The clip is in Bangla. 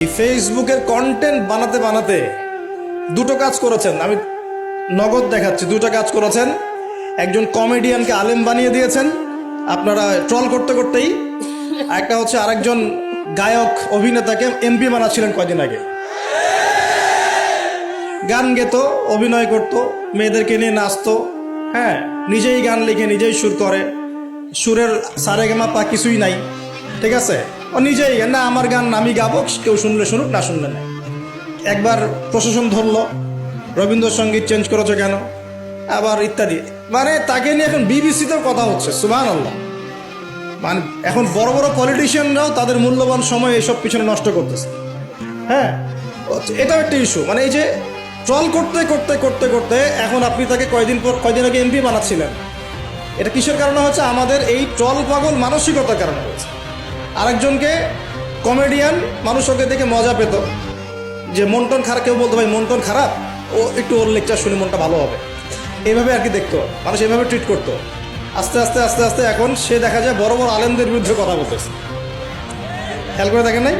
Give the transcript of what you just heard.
ফেসবুকের কন্টেন্ট বানাতে বানাতে দুটো কাজ করেছেন। আমি নগদ দেখাচ্ছি। দুটো কাজ করেছেন। একজন কমেডিয়ানকে আলেম বানিয়ে দিয়েছেন। আপনারা ট্রল করতে করতেই। একটা হচ্ছে আরেকজন গায়ক, অভিনেতাকে এমপি বানাচ্ছিলেন কয়দিন আগে। গান গেত, অভিনয় করত, মেয়েদেরকে নিয়ে নাচতো হ্যাঁ নিজেই গান লিখে নিজেই সুর করে। সুরের সারেগামা পা কিছুই নাই। ঠিক আছে? ও নিজেই না আমার গান আমি গাবো, কেউ শুনলে শুনুক, না শুনলে না। একবার প্রশাসন ধরলো, রবীন্দ্রসঙ্গীত চেঞ্জ করেছ কেন? আবার ইত্যাদি। মানে তাকে নিয়ে এখন বিবিসিতেও কথা হচ্ছে সুবাহ আল্লাহ মানে এখন বড় বড় পলিটিশিয়ানরাও তাদের মূল্যবান সময় এসব পিছনে নষ্ট করতেছে। হ্যাঁ এটাও একটা ইস্যু মানে এই যে ট্রল করতে করতে করতে করতে এখন আপনি তাকে কয়দিন পর, কয়দিন আগে এমপি বানাচ্ছিলেন। এটা কিসের কারণে হচ্ছে? আমাদের এই ট্রল পাগল মানসিকতার কারণে হচ্ছে। আরেকজনকে কমেডিয়ান মানুষ ওকে দেখে মজা পেত। যে মনটন খারাপ, কেউ বলতো, ভাই, মনটন খারাপ? ও একটু ওর লেকচার শুনে মনটা ভালো হবে। এইভাবে আর কি দেখতো। মানুষ এভাবে ট্রিট করতো। আস্তে আস্তে আস্তে আস্তে এখন সে দেখা যায় বড় বড় আলেমদের বিরুদ্ধে কথা বলতেছে। খেয়াল করে দেখেন নাই?